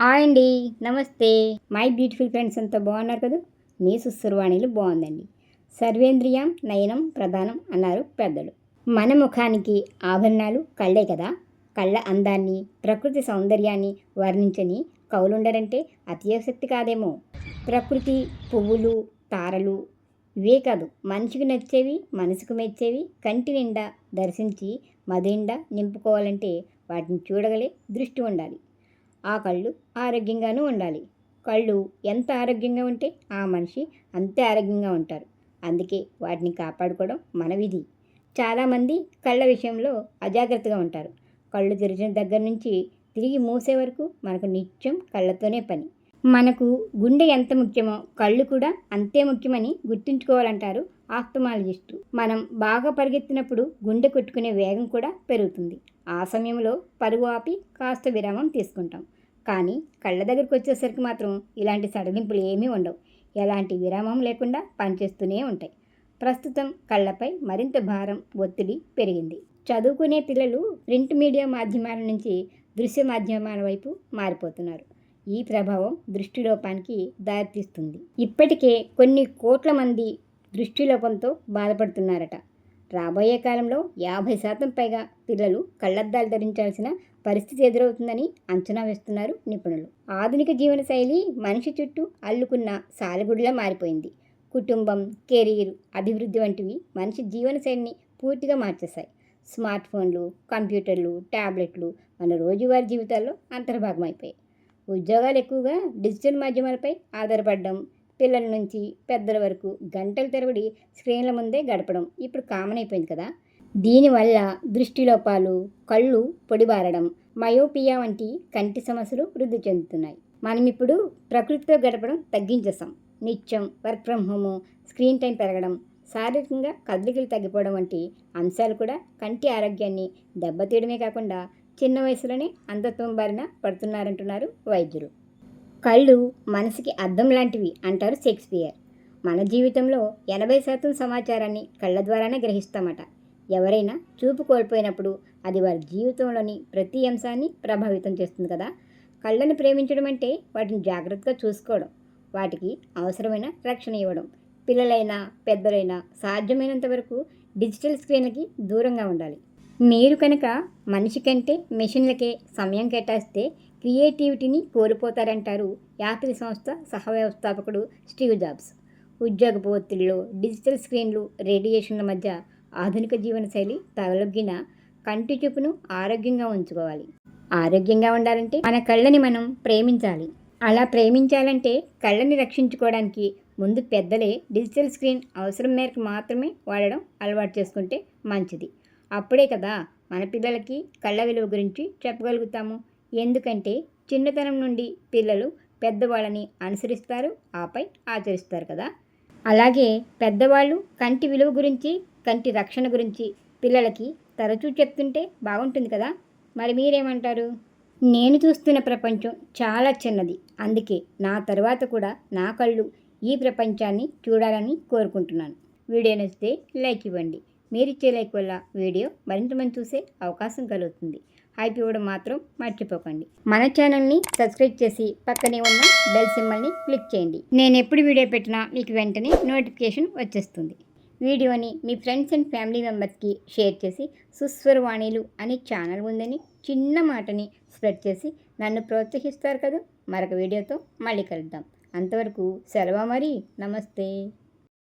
Hi అండి నమస్తే. My beautiful friends అంతా బాగున్నారు కదా? మీ సుస్సురవాణిలు బాగుందండి. సర్వేంద్రియం నయనం ప్రధానం అన్నారు పెద్దలు. మన ముఖానికి ఆభరణాలు కళ్ళే కదా? కళ్ళ అందాన్ని ప్రకృతి సౌందర్యాన్ని వర్ణించని కవులుండరంటే అతియోశక్తి కాదేమో. ప్రకృతి పువ్వులు తారలు ఇవే కాదు మనిషికి నచ్చేవి మనసుకు మెచ్చేవి కంటి నిండా దర్శించి మదిండా నింపుకోవాలంటే వాటిని చూడగలే దృష్టి ఉండాలి. ఆ కళ్ళు ఆరోగ్యంగానూ ఉండాలి. కళ్ళు ఎంత ఆరోగ్యంగా ఉంటే ఆ మనిషి అంతే ఆరోగ్యంగా ఉంటారు. అందుకే వాటిని కాపాడుకోవడం మన విధి. చాలామంది కళ్ళ విషయంలో అజాగ్రత్తగా ఉంటారు. కళ్ళు తెరిచిన దగ్గర నుంచి తిరిగి మూసే వరకు మనకు నిత్యం కళ్ళతోనే పని. మనకు గుండె ఎంత ముఖ్యమో కళ్ళు కూడా అంతే ముఖ్యమని గుర్తుంచుకోవాలంటారు ఆస్తమాలజిస్టు మనం బాగా పరిగెత్తినప్పుడు గుండె కొట్టుకునే వేగం కూడా పెరుగుతుంది. ఆ సమయంలో పరుగు ఆపి కాస్త విరామం తీసుకుంటాం. కానీ కళ్ళ దగ్గరికి వచ్చేసరికి మాత్రం ఇలాంటి సడలింపులు ఏమీ ఉండవు. ఎలాంటి విరామం లేకుండా పనిచేస్తూనే ఉంటాయి. ప్రస్తుతం కళ్ళపై మరింత భారం ఒత్తిడి పెరిగింది. చదువుకునే పిల్లలు ప్రింట్ మీడియా మాధ్యమాల నుంచి దృశ్య మాధ్యమాల వైపు మారిపోతున్నారు. ఈ ప్రభావం దృష్టిలోపానికి దారితీస్తుంది. ఇప్పటికే కొన్ని కోట్ల మంది దృష్టిలోపంతో బాధపడుతున్నారట. రాబోయే కాలంలో యాభై శాతం పైగా పిల్లలు కళ్ళద్దాలు ధరించాల్సిన పరిస్థితి ఎదురవుతుందని అంచనా వేస్తున్నారు నిపుణులు. ఆధునిక జీవనశైలి మనిషి చుట్టూ అల్లుకున్న సాలెగుడిలా మారిపోయింది. కుటుంబం కెరీర్ అభివృద్ధి వంటివి మనిషి జీవనశైలిని పూర్తిగా మార్చేశాయి. స్మార్ట్ ఫోన్లు కంప్యూటర్లు ట్యాబ్లెట్లు మన రోజువారీ జీవితాల్లో అంతర్భాగమైపోయాయి. ఉద్యోగాలు ఎక్కువగా డిజిటల్ మాధ్యమాలపై ఆధారపడడం పిల్లల నుంచి పెద్దల వరకు గంటల తరబడి స్క్రీన్ల ముందే గడపడం ఇప్పుడు కామన్ అయిపోయింది కదా. దీనివల్ల దృష్టిలోపాలు కళ్ళు పొడిబారడం మయోపియా వంటి కంటి సమస్యలు వృద్ధి చెందుతున్నాయి. మనం ఇప్పుడు ప్రకృతితో గడపడం తగ్గించేసాం నిత్యం work from home screen time పెరగడం శారీరకంగా కదలికలు తగ్గిపోవడం వంటి అంశాలు కూడా కంటి ఆరోగ్యాన్ని దెబ్బతీయడమే కాకుండా చిన్న వయసులోనే అంధత్వం బారిన పడుతున్నారంటున్నారు వైద్యులు. కళ్ళు మనసుకి అద్దం లాంటివి అంటారు షేక్స్పియర్. మన జీవితంలో ఎనభై శాతం సమాచారాన్ని కళ్ళ ద్వారానే గ్రహిస్తామట. ఎవరైనా చూపు కోల్పోయినప్పుడు అది వారి జీవితంలోని ప్రతి అంశాన్ని ప్రభావితం చేస్తుంది కదా. కళ్ళను ప్రేమించడం అంటే వాటిని జాగ్రత్తగా చూసుకోవడం వాటికి అవసరమైన రక్షణ ఇవ్వడం. పిల్లలైనా పెద్దలైనా సాధ్యమైనంత వరకు డిజిటల్ స్క్రీన్లకి దూరంగా ఉండాలి. మీరు కనుక మనిషి కంటే మెషిన్లకే సమయం కేటాయిస్తే క్రియేటివిటీని కోల్పోతారంటారు యాపిల్ సంస్థ సహవ్యవస్థాపకుడు స్టీవ్ జాబ్స్. ఉద్యోగపు ఒత్తిడిలో డిజిటల్ స్క్రీన్లు రేడియేషన్ల మధ్య ఆధునిక జీవనశైలి తగలొగ్గిన కంటి చూపును ఆరోగ్యంగా ఉంచుకోవాలి. ఆరోగ్యంగా ఉండాలంటే మన కళ్ళని మనం ప్రేమించాలి. అలా ప్రేమించాలంటే కళ్ళని రక్షించుకోవడానికి ముందు పెద్దలే డిజిటల్ స్క్రీన్ అవసరం మేరకు మాత్రమే వాడడం అలవాటు చేసుకుంటే మంచిది. అప్పుడే కదా మన పిల్లలకి కళ్ళ విలువ గురించి చెప్పగలుగుతాము. ఎందుకంటే చిన్నతనం నుండి పిల్లలు పెద్దవాళ్ళని అనుసరిస్తారు ఆపై ఆచరిస్తారు కదా. అలాగే పెద్దవాళ్ళు కంటి విలువ గురించి కంటి రక్షణ గురించి పిల్లలకి తరచూ చెప్తుంటే బాగుంటుంది కదా. మరి మీరేమంటారు? నేను చూస్తున్న ప్రపంచం చాలా చిన్నది. అందుకే నా తర్వాత కూడా నా కళ్ళు ఈ ప్రపంచాన్ని చూడాలని కోరుకుంటున్నాను. వీడియో నచ్చితే లైక్ ఇవ్వండి. మీరిచ్చే లైక్ వల్ల వీడియో మరింత మంది చూసే అవకాశం కలుగుతుంది. హైప్ ఇవ్వడం మాత్రం మర్చిపోకండి. మన ఛానల్ని సబ్స్క్రైబ్ చేసి పక్కనే ఉన్న బెల్ సింబల్ని క్లిక్ చేయండి. నేను ఎప్పుడు వీడియో పెట్టినా మీకు వెంటనే నోటిఫికేషన్ వచ్చేస్తుంది. వీడియోని మీ ఫ్రెండ్స్ అండ్ ఫ్యామిలీ మెంబర్స్కి షేర్ చేసి సుస్వరవాణిలు అనే ఛానల్ ఉందని చిన్న మాటని స్ప్రెడ్ చేసి నన్ను ప్రోత్సహిస్తారు కదా. మరొక వీడియోతో మళ్ళీ కలుద్దాం. అంతవరకు సెలవు మరి. నమస్తే.